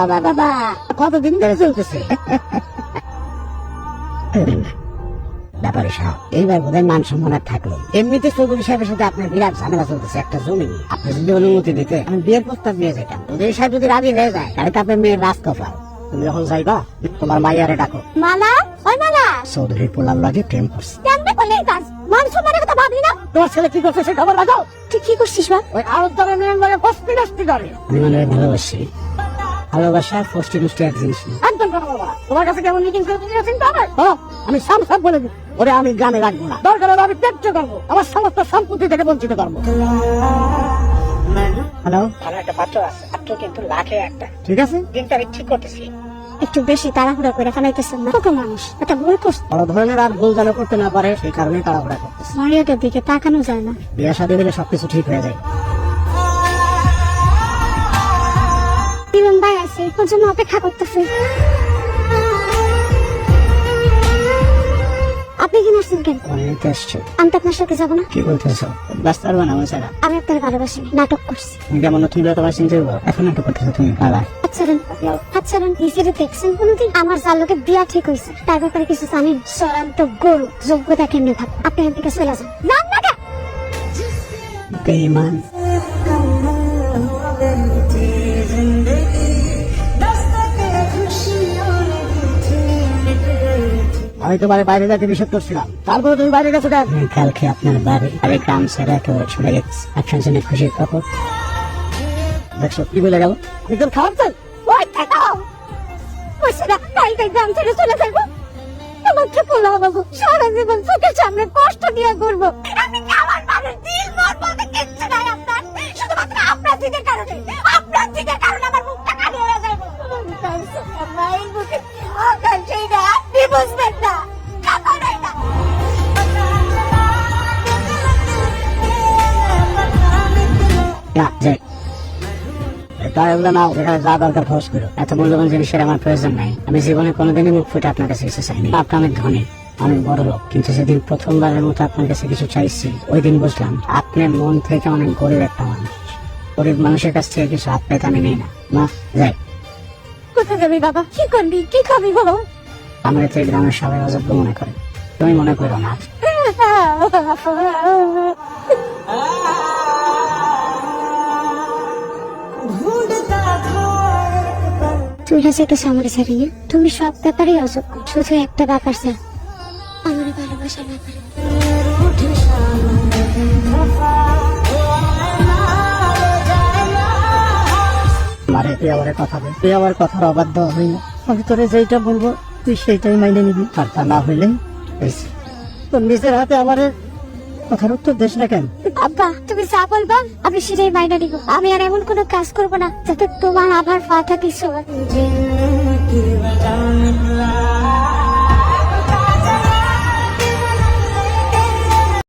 বাবা বাবা। কতদিন ধরে চলতেছে? ব্যাপারে সাহেব এইবার বোধহয় মান সম্মান আর থাকল এমনিতে চৌধুরী সাহেবের সাথে আপনার বিরাট ঝামেলা চলতেছে একটা জমি নিয়ে। আপনি যদি অনুমতি দিতে আমি বিয়ের প্রস্তাব দিয়ে যেতাম। চৌধুরী সাহেব যদি রাজি হয়ে যায় তাহলে তো আপনার মেয়ের রাজ কপাল। তুমি যখন যাইবা? তোমার মাইয়ারে ডাকো। মালা? ওই মালা? চৌধুরী পোলার লাগে প্রেম করছে। করলে এই কাজ? মানুষ সম্মানের কথা ভাবলি না? তোমার ছেলে কি করছে সে খবর রাখো। তুই কি করছিস বা ওই আরব ধরনের মানে নস্তি করে। আমি মানে ভালোবাসি। ভালোবাসা ফস্তি নস্তি এক জিনিস একদম কথা বলবা তোমার কাছে কেমন মিটিং করে তুমি চিন্তা হবে? আমি সাম সাম বলে দিই। ওরে আমি গ্রামে রাখব না। দরকার হলে আমি ত্যায্য করব। আমার সমস্ত সম্পত্তি থেকে বঞ্চিত করব। হ্যালো একটা পাত্র আছে। পাত্র কিন্তু লাখে একটা। ঠিক আছে? দিনটা আমি ঠিক করতেছি। একটু বেশি তাড়াহুড়া করে ফেলাইতেছেন না। ছোট মানুষ? একটা ভুল করছে। বড় ধরনের আর ভুল যেন করতে না পারে সেই কারণে তাড়াহুড়া করতেছে। দিকে তাকানো যায় না। বিয়ে শাদী হলে সবকিছু ঠিক হয়ে যায়। ওর জন্য অপেক্ষা করতেছে। আপনি কেন? অনেক আসছে। আমি তো আপনার সাথে যাব না। কি বলতেছো? ব্যস্ত পারবে না আমার আমি আপনার ভালোবাসি নাটক করছি। তুমি কেমন নতুন বিয়ে তোমার চিন্তা এখন একটু করতেছো তুমি? পালা আচ্ছা রেন। আচ্ছা দেখছেন কোনোদিন? আমার বিয়া ঠিক হয়েছে। তার ব্যাপারে কিছু জানেন? চূড়ান্ত গরু যোগ্যতা কেমনে থাকে আপনি এখান থেকে চলে যান। যান না কেন? আমি তোমার বাইরে যাতে নিষেধ করছিলাম। তারপরে তুমি বাইরে গেছো কেন? কালকে আপনার বাড়ি আরে গ্রাম ছেড়ে একেবারে ছুটে গেছে আপনার জন্য খুশির খবর দেখছ কি বলে গেল? একদম খারাপ তো ওই থাকাও বসেরা কালকে গ্রাম ছেড়ে চলে যাব তোমাকে পোলাও বাবু সারা জীবন চোখের সামনে কষ্ট দিয়ে করব আমি কি না যাই তাহলে নাও যেখানে যা দরকার খরচ করো। এত মূল্যবান জিনিসের আমার প্রয়োজন নাই। আমি জীবনে কোনোদিনই মুখ ফুটে আপনার কাছে এসে চাইনি। আপনি অনেক ধনী অনেক বড় লোক কিন্তু সেদিন প্রথমবারের মতো আপনার কাছে কিছু চাইছি। ওই দিন বুঝলাম আপনি মন থেকে অনেক গরিব একটা মানুষ। গরিব মানুষের কাছ থেকে কিছু হাত পেতে আমি নেই না। মা যাই। কোথায় যাবি বাবা? কি করবি? কি খাবি আমরা তো গ্রামের সবাই অযোগ্য মনে করে। তুমি মনে করো না। তুই কাছে একটা সামনে ছাড়িয়ে তুমি সব ব্যাপারেই অযোগ্য। শুধু একটা ব্যাপার স্যার। আমার ভালোবাসার ব্যাপারে। মারে তুই আবার কথা বল তুই আবার কথার অবাধ্য হই না। আমি তোরে যেটা বলব তুই সেইটাই মাইনে নিবি। আর তা না হইলে। তোর নিজের হাতে আমার কথার উত্তর দেশ না কেন? আব্বা, তুমি যা বলবা, আমি সেটাই মাইনা নিব। আমি আর এমন কোনো কাজ করব না যাতে তোমার আবার ফাটা কিছু